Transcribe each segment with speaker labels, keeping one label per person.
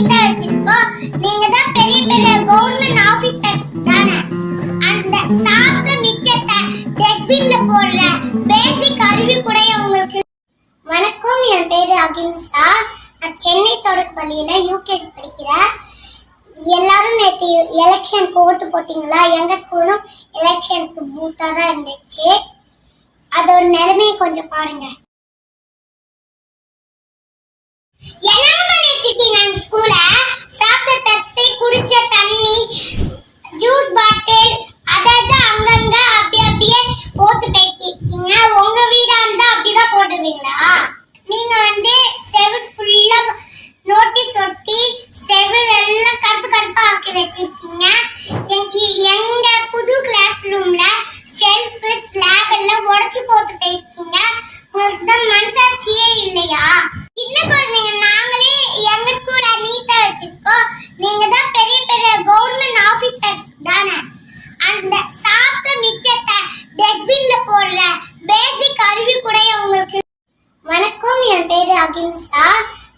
Speaker 1: நீங்க தான் பெரிய பெரிய கவர்மெண்ட் ஆபீசர்ஸ் தானே. அந்த சாப்பிட்ட மிச்சத்தை டஸ்ட்பின்ல போடுற பேசிக் அறிவு கூட உங்களுக்கு வணக்கம் என் பேரு அகிம்சா நான் சென்னை தொடக்கப்பள்ளியில யூகேஜி படிக்கிறேன். எல்லாரும் நேற்று எலெக்ஷனுக்கு ஓட்டு போட்டீங்களா? எங்க ஸ்கூலும் எலெக்ஷனுக்கு பூத்தா தான் இருந்துச்சு. அதோட நிலைமையை கொஞ்சம் பாருங்க. அந்த சாப்பிட்ட மிச்சத்தை டஸ்ட்பின்ல போடுற பேசிக் அறிவு கூட உங்களுக்கு வணக்கம். என் பேரு அகிம்சா.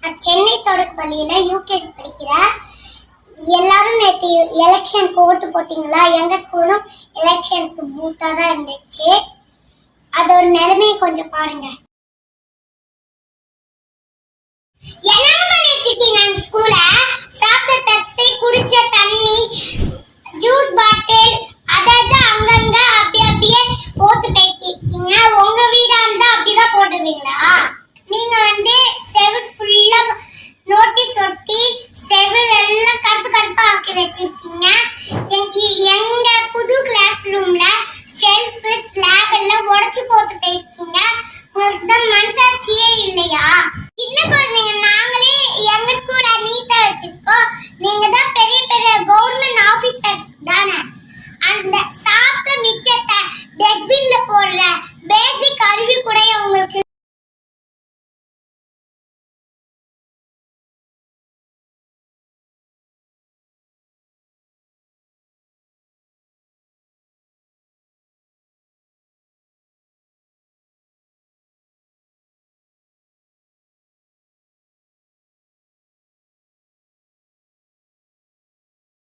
Speaker 1: நான் சென்னை தொடக்கப்பள்ளியில யூகேஜி படிக்கிறேன். எல்லாரும் நேற்று எலெக்ஷனுக்கு ஓட்டு போட்டிங்களா? எங்க ஸ்கூலும் எலெக்ஷனுக்கு பூத்தா தான் இருந்துச்சு. அதோட நிலைமையை கொஞ்சம் பாருங்க. என்னங்க பண்ணிட்டு இருக்கீங்க அந்த ஸ்கூல வச்சிருக்கீங்க. எனக்கு எங்க